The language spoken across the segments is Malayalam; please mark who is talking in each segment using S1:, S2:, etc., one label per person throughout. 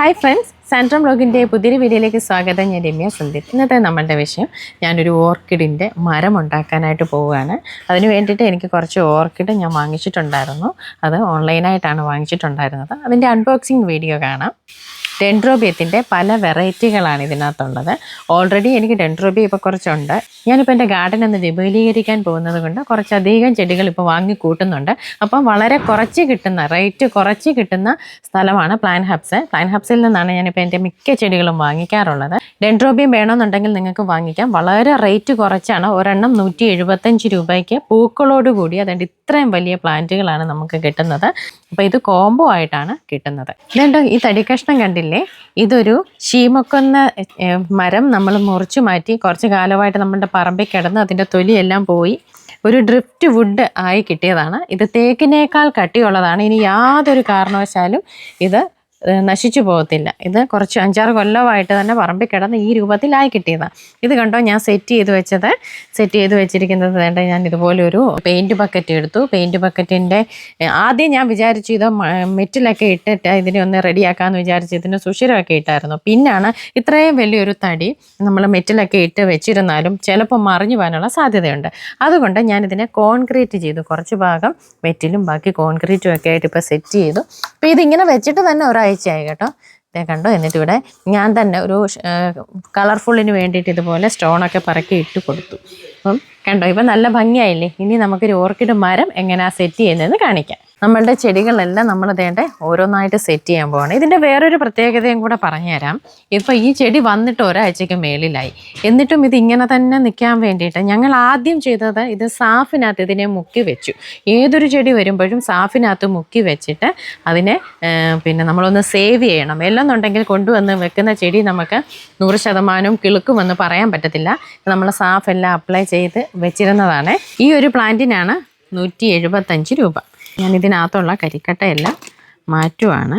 S1: ഹായ് ഫ്രണ്ട്സ് സെൻട്രം ബ്ലോഗിന്റെ പുതിയൊരു വീഡിയോയിലേക്ക് സ്വാഗതം. ഞാൻ രമ്യ സന്ദീപ് ഇന്നത്തെ നമ്മളുടെ വിഷയം ഞാനൊരു ഓർക്കിഡിന്റെ മരം ഉണ്ടാക്കാനായിട്ട് പോവുകയാണ്. അതിന് വേണ്ടിയിട്ട് എനിക്ക് കുറച്ച് ഓർക്കിഡ് ഞാൻ വാങ്ങിച്ചിട്ടുണ്ടായിരുന്നു. അത് ഓൺലൈനായിട്ടാണ് വാങ്ങിച്ചിട്ടുണ്ടായിരുന്നത്. അതിന്റെ അൺബോക്സിങ് വീഡിയോ കാണാം. ഡെൻഡ്രോബിയത്തിന്റെ പല വെറൈറ്റികളാണ് ഇതിനകത്തുള്ളത്. ഓൾറെഡി എനിക്ക് ഡെൻഡ്രോബിയ ഇപ്പോൾ കുറച്ചുണ്ട്. ഞാനിപ്പോൾ എന്റെ ഗാർഡൻ ഒന്ന് വിപുലീകരിക്കാൻ പോകുന്നത് കൊണ്ട് കുറച്ചധികം ചെടികൾ ഇപ്പോൾ വാങ്ങി കൂട്ടുന്നുണ്ട്. അപ്പം വളരെ കുറച്ച് കിട്ടുന്ന റേറ്റ് കുറച്ച് കിട്ടുന്ന സ്ഥലമാണ് പ്ലാൻ ഹബ്സ്. പ്ലാൻ ഹബ്സിൽ നിന്നാണ് ഞാനിപ്പോൾ എന്റെ മിക്ക ചെടികളും വാങ്ങിക്കാറുള്ളത്. ഡെൻഡ്രോബിയം വേണമെന്നുണ്ടെങ്കിൽ നിങ്ങൾക്ക് വാങ്ങിക്കാം. വളരെ റേറ്റ് കുറച്ചാണ്. ഒരെണ്ണം നൂറ്റി എഴുപത്തഞ്ച് രൂപയ്ക്ക്. പൂക്കളോട് കൂടി അതുകൊണ്ട് ഇത്രയും വലിയ പ്ലാന്റുകളാണ് നമുക്ക് കിട്ടുന്നത്. അപ്പോൾ ഇത് കോംബോ ആയിട്ടാണ് കിട്ടുന്നത്. ഇതുണ്ട്? ഈ തടിക്കഷ്ണം കണ്ടില്ലേ? ഇതൊരു ശീമക്കൊന്ന മരം നമ്മൾ മുറിച്ചു മാറ്റി കുറച്ച് കാലമായിട്ട് നമ്മുടെ പറമ്പിൽ കിടന്ന് അതിന്റെ തൊലിയെല്ലാം പോയി. ഒരു ഡ്രിഫ്റ്റ് വുഡ് ആയി കിട്ടിയതാണ്. ഇത് തേക്കിനേക്കാൾ കട്ടിയുള്ളതാണ്. ഇനി യാതൊരു കാരണവശാലും ഇത് നശിച്ചു പോകത്തില്ല. ഇത് കുറച്ച് അഞ്ചാറ് കൊല്ലമായിട്ട് തന്നെ പറമ്പിൽ കിടന്ന് ഈ രൂപത്തിലായി കിട്ടിയതാണ് ഇത് കണ്ടോ ഞാൻ സെറ്റ് ചെയ്ത് വെച്ചത്? സെറ്റ് ചെയ്ത് വെച്ചിരിക്കുന്നത് വേണ്ട ഞാൻ ഇതുപോലെ ഒരു പെയിന്റ് ബക്കറ്റ് എടുത്തു. പെയിന്റ് ബക്കറ്റിന്റെ ആദ്യം ഞാൻ വിചാരിച്ചു ഇത് മെറ്റിലൊക്കെ ഇട്ടിട്ട് ഇതിനെ ഒന്ന് റെഡിയാക്കാമെന്ന് വിചാരിച്ച്. ഇതിന് സുഷിരമൊക്കെ ഇട്ടായിരുന്നു. പിന്നാണ് ഇത്രയും വലിയൊരു തടി നമ്മൾ മെറ്റിലൊക്കെ ഇട്ട് വെച്ചിരുന്നാലും ചിലപ്പോൾ മറിഞ്ഞു പോകാനുള്ള സാധ്യതയുണ്ട്. അതുകൊണ്ട് ഞാനിതിനെ കോൺക്രീറ്റ് ചെയ്തു. കുറച്ച് ഭാഗം മെറ്റിലും ബാക്കി കോൺക്രീറ്റും ഒക്കെ ആയിട്ട് ഇപ്പോൾ സെറ്റ് ചെയ്തു. അപ്പോൾ ഇതിങ്ങനെ വെച്ചിട്ട് തന്നെ ഒരാഴ്ചയായി കേട്ടോ. ഇതേ കണ്ടോ എന്നിട്ട് ഇവിടെ ഞാൻ തന്നെ ഒരു കളർഫുള്ളിന് വേണ്ടിയിട്ട് ഇതുപോലെ സ്റ്റോണൊക്കെ പറക്കി ഇട്ട് കൊടുത്തു. അപ്പം കണ്ടോ ഇപ്പം നല്ല ഭംഗിയായില്ലേ? ഇനി നമുക്കൊരു ഓർക്കിഡ് മരം എങ്ങനെയാണ് സെറ്റ് ചെയ്യുന്നതെന്ന് കാണിക്കാം. നമ്മളുടെ ചെടികളെല്ലാം നമ്മൾ അതേണ്ട ഓരോന്നായിട്ട് സെറ്റ് ചെയ്യാൻ പോവാണ്. ഇതിന്റെ വേറൊരു പ്രത്യേകതയും കൂടെ പറഞ്ഞുതരാം. ഇപ്പോൾ ഈ ചെടി വന്നിട്ട് ഒരാഴ്ചയ്ക്ക് മേളിലായി. എന്നിട്ടും ഇത് ഇങ്ങനെ തന്നെ നിൽക്കാൻ വേണ്ടിയിട്ട് ഞങ്ങൾ ആദ്യം ചെയ്തത് ഇത് സാഫിനകത്ത് ഇതിനെ മുക്കി വെച്ചു. ഏതൊരു ചെടി വരുമ്പോഴും സാഫിനകത്ത് മുക്കി വെച്ചിട്ട് അതിനെ പിന്നെ നമ്മളൊന്ന് സേവ് ചെയ്യണം. എല്ലെന്നുണ്ടെങ്കിൽ കൊണ്ടുവന്ന് വെക്കുന്ന ചെടി നമുക്ക് നൂറ് ശതമാനവും കിളുക്കുമെന്ന് പറയാൻ പറ്റത്തില്ല. നമ്മൾ സാഫ് എല്ലാം അപ്ലൈ ചെയ്ത് വെച്ചിരുന്നതാണ്. ഈ ഒരു പ്ലാന്റിനാണ് നൂറ്റി എഴുപത്തഞ്ച് രൂപ. ഞാൻ ഇതിനകത്തുള്ള കരിക്കട്ടയെല്ലാം മാറ്റുവാണ്.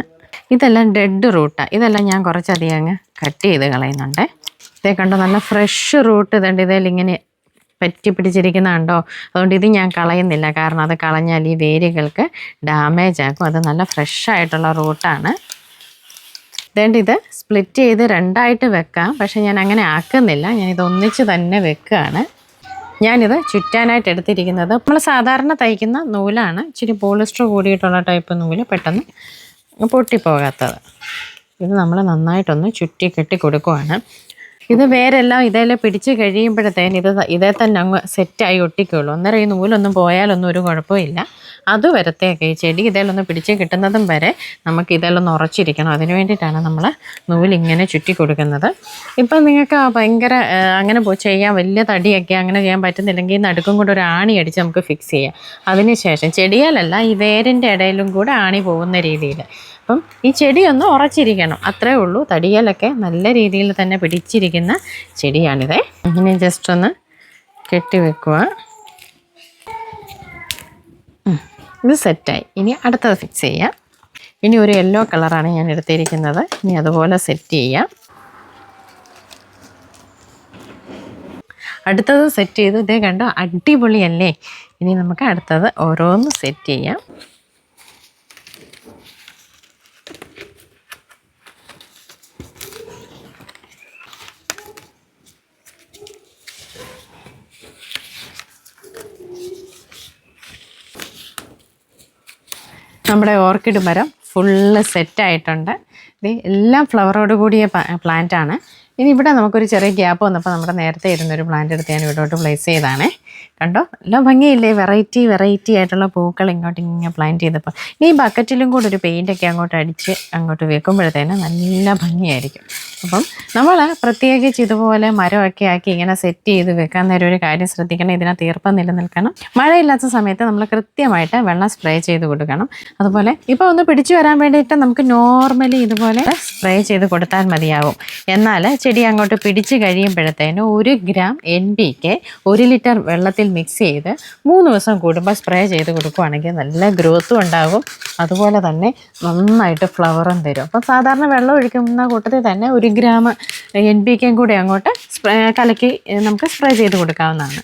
S1: ഇതെല്ലാം ഡെഡ് റൂട്ടാണ് ഇതെല്ലാം ഞാൻ കുറച്ചധികം അങ്ങ് കട്ട് ചെയ്ത് കളയുന്നുണ്ട്. ഇതേ കണ്ടോ നല്ല ഫ്രഷ് റൂട്ട് ഇതുണ്ട്. ഇതിൽ ഇങ്ങനെ പറ്റി പിടിച്ചിരിക്കുന്ന കണ്ടോ അതുകൊണ്ട് ഇത് ഞാൻ കളയുന്നില്ല. കാരണം അത് കളഞ്ഞാൽ ഈ വേരുകൾക്ക് ഡാമേജ് ആക്കും. അത് നല്ല ഫ്രഷ് ആയിട്ടുള്ള റൂട്ടാണ് ഇതേണ്ട ഇത് സ്പ്ലിറ്റ് ചെയ്ത് രണ്ടായിട്ട് വെക്കാം. പക്ഷെ ഞാൻ അങ്ങനെ ആക്കുന്നില്ല. ഞാൻ ഇത് ഒന്നിച്ച് തന്നെ വെക്കുകയാണ്. ഞാനിത് ചുറ്റാനായിട്ട് എടുത്തിരിക്കുന്നത്. നമ്മൾ സാധാരണ തയ്ക്കുന്ന നൂലാണ്. ഇച്ചിരി പോളിസ്റ്റർ കൂടിയിട്ടുള്ള ടൈപ്പ് നൂൽ പെട്ടെന്ന് പൊട്ടിപ്പോകാത്തത്. ഇത് നമ്മൾ നന്നായിട്ടൊന്ന് ചുറ്റി കെട്ടി കൊടുക്കുവാണ്. ഇത് വേരെല്ലാം ഇതേലെ പിടിച്ച് കഴിയുമ്പോഴത്തേന് ഇത് ഇതേ തന്നെ അങ്ങ് സെറ്റായി ഒട്ടിക്കുള്ളൂ അന്നേരം ഈ നൂലൊന്നും പോയാലൊന്നും ഒരു കുഴപ്പമില്ല. അത് വരത്തേക്ക് ഈ ചെടി ഇതേലൊന്ന് പിടിച്ച് കിട്ടുന്നതും വരെ നമുക്ക് ഇതേലൊന്ന് ഉറച്ചിരിക്കണം. അതിന് വേണ്ടിയിട്ടാണ് നമ്മൾ നൂലിങ്ങനെ ചുറ്റി കൊടുക്കുന്നത്. ഇപ്പം നിങ്ങൾക്ക് ഭയങ്കര അങ്ങനെ പോയി ചെയ്യാൻ വലിയ തടിയൊക്കെ അങ്ങനെ ചെയ്യാൻ പറ്റുന്നില്ലെങ്കിൽ നടുക്കും കൂടെ ഒരു ആണി അടിച്ച് നമുക്ക് ഫിക്സ് ചെയ്യാം. അതിനുശേഷം ചെടിയാലല്ല ഈ വേരിന്റെ ഇടയിലും കൂടെ ആണി പോകുന്ന രീതിയിൽ. അപ്പം ഈ ചെടിയൊന്ന് ഉറച്ചിരിക്കണം. അത്രേ ഉള്ളൂ. തടിയാലൊക്കെ നല്ല രീതിയിൽ തന്നെ പിടിച്ചിരിക്കുന്ന. ചെടിയാണിത്. ഇങ്ങനെ ജസ്റ്റ് ഒന്ന് കെട്ടി വെക്കുക. ഇത് സെറ്റായി ഇനി അടുത്തത് ഫിക്സ് ചെയ്യാം. ഇനി ഒരു യെല്ലോ കളറാണ് ഞാൻ എടുത്തിരിക്കുന്നത്. ഇനി അതുപോലെ സെറ്റ് ചെയ്യാം. അടുത്തത് സെറ്റ് ചെയ്ത് ഇതേ കണ്ടോ? അടിപൊളിയല്ലേ? ഇനി നമുക്ക് അടുത്തത് ഓരോന്ന് സെറ്റ് ചെയ്യാം. നമ്മുടെ ഓർക്കിഡ് മരം ഫുള്ള് സെറ്റായിട്ടുണ്ട് ഇത് എല്ലാം ഫ്ലവറോട് കൂടിയ പ്ലാന്റ് ആണ്. ഇനി ഇവിടെ നമുക്കൊരു ചെറിയ ഗ്യാപ്പ് വന്നപ്പോൾ നമ്മുടെ നേരത്തെ ഇരുന്നൊരു പ്ലാന്റ് എടുത്ത് ഞാൻ ഇവിടോട്ട് പ്ലേസ് ചെയ്താണേ കണ്ടോ? നല്ല ഭംഗിയില്ലേ? വെറൈറ്റി വെറൈറ്റി ആയിട്ടുള്ള പൂക്കൾ ഇങ്ങോട്ട് ഇങ്ങനെ പ്ലാന്റ് ചെയ്തപ്പോൾ. ഇനി ഈ ബക്കറ്റിലും കൂടെ ഒരു പെയിന്റൊക്കെ അങ്ങോട്ട് അടിച്ച് അങ്ങോട്ട് വെക്കുമ്പോഴത്തേന് നല്ല ഭംഗിയായിരിക്കും. അപ്പം നമ്മൾ പ്രത്യേകിച്ച് ഇതുപോലെ മരമൊക്കെ ആക്കി ഇങ്ങനെ സെറ്റ് ചെയ്ത് വെക്കാൻ നേരം ഒരു കാര്യം ശ്രദ്ധിക്കണം. ഇതിനകത്ത് ഈർപ്പം നിലനിൽക്കണം. മഴയില്ലാത്ത സമയത്ത് നമ്മൾ കൃത്യമായിട്ട് വെള്ളം സ്പ്രേ ചെയ്ത് കൊടുക്കണം. അതുപോലെ ഇപ്പോൾ ഒന്ന് പിടിച്ചു വരാൻ വേണ്ടിയിട്ട് നമുക്ക് നോർമലി ഇതുപോലെ സ്പ്രേ ചെയ്ത് കൊടുത്താൽ മതിയാവും. എന്നാൽ ചെടി അങ്ങോട്ട് പിടിച്ച് കഴിയുമ്പോഴത്തേന് ഒരു ഗ്രാം എൻ പി കെ ഒരു ലിറ്റർ വെള്ളത്തിൽ മിക്സ് ചെയ്ത് മൂന്ന് ദിവസം കൂടുമ്പോൾ സ്പ്രേ ചെയ്ത് കൊടുക്കുകയാണെങ്കിൽ നല്ല ഗ്രോത്തും ഉണ്ടാകും. അതുപോലെ തന്നെ നന്നായിട്ട് ഫ്ലവറും തരും. അപ്പോൾ സാധാരണ വെള്ളം ഒഴിക്കുന്ന കൂട്ടത്തിൽ തന്നെ ഒരു ഗ്രാം എൻ പി കെയും കൂടി അങ്ങോട്ട് സ്പ്രേ കലക്കി നമുക്ക് സ്പ്രേ ചെയ്ത് കൊടുക്കാവുന്നതാണ്.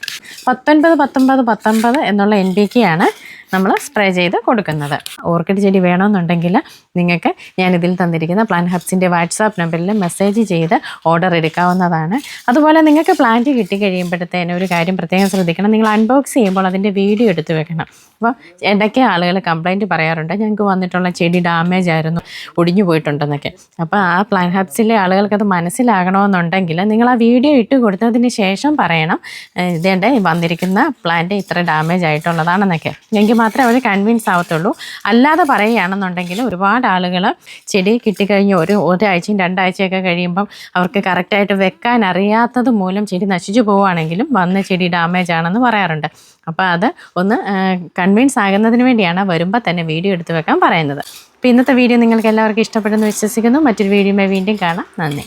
S1: പത്തൊൻപത് പത്തൊമ്പത് പത്തൊമ്പത് എന്നുള്ള എൻ പി കെയാണ് നമ്മൾ സ്പ്രേ ചെയ്ത് കൊടുക്കുന്നത്. ഓർക്കിഡ് ചെടി വേണമെന്നുണ്ടെങ്കിൽ നിങ്ങൾക്ക് ഞാൻ ഇതിൽ തന്നിരിക്കുന്ന പ്ലാൻ ഹബ്സിന്റെ വാട്സാപ്പ് നമ്പറിൽ മെസ്സേജ് ചെയ്ത് ഓർഡർ എടുക്കാവുന്നതാണ്. അതുപോലെ നിങ്ങൾക്ക് പ്ലാന്റ് കിട്ടിക്കഴിയുമ്പോഴത്തേനും ഒരു കാര്യം പ്രത്യേകം ശ്രദ്ധിക്കണം. നിങ്ങൾ അൺബോക്സ് ചെയ്യുമ്പോൾ അതിന്റെ വീഡിയോ എടുത്ത് വെക്കണം. അപ്പോൾ എന്തൊക്കെ ആളുകൾ കംപ്ലൈന്റ് പറയാറുണ്ട്? ഞങ്ങൾക്ക് വന്നിട്ടുള്ള ചെടി ഡാമേജ് ആയിരുന്നു ഒടിഞ്ഞു പോയിട്ടുണ്ടെന്നൊക്കെ. അപ്പോൾ ആ പ്ലാൻ ഹബ്സിലെ ആളുകൾക്കത് മനസ്സിലാകണമെന്നുണ്ടെങ്കിൽ നിങ്ങൾ ആ വീഡിയോ ഇട്ട് കൊടുത്തതിന് ശേഷം പറയണം ഇതേണ്ട വന്നിരിക്കുന്ന പ്ലാന്റ് ഇത്ര ഡാമേജ് ആയിട്ടുള്ളതാണെന്നൊക്കെ. എങ്കിൽ മാത്രമേ അവർ കൺവിൻസ് ആവത്തുള്ളൂ. അല്ലാതെ പറയുകയാണെന്നുണ്ടെങ്കിൽ ഒരുപാട് ആളുകൾ ചെടി കിട്ടിക്കഴിഞ്ഞ് ഒരു ഒരാഴ്ചയും രണ്ടാഴ്ചയൊക്കെ കഴിയുമ്പം അവർക്ക് കറക്റ്റായിട്ട് വെക്കാൻ അറിയാത്തത് മൂലം ചെടി നശിച്ചു പോവുകയാണെങ്കിലും വന്ന ചെടി ഡാമേജ് ആണെന്ന് പറയാറുണ്ട്. അപ്പോൾ അത് ഒന്ന് കൺവിൻസ് ആകുന്നതിന് വേണ്ടിയാണ് വരുമ്പോൾ തന്നെ വീഡിയോ എടുത്ത് വെക്കാൻ പറയുന്നത്. അപ്പോൾ ഇന്നത്തെ വീഡിയോ നിങ്ങൾക്ക് എല്ലാവർക്കും ഇഷ്ടപ്പെടുന്നു വിശ്വസിക്കുന്നു. മറ്റൊരു വീഡിയോയുമായി വീണ്ടും കാണാം. നന്ദി.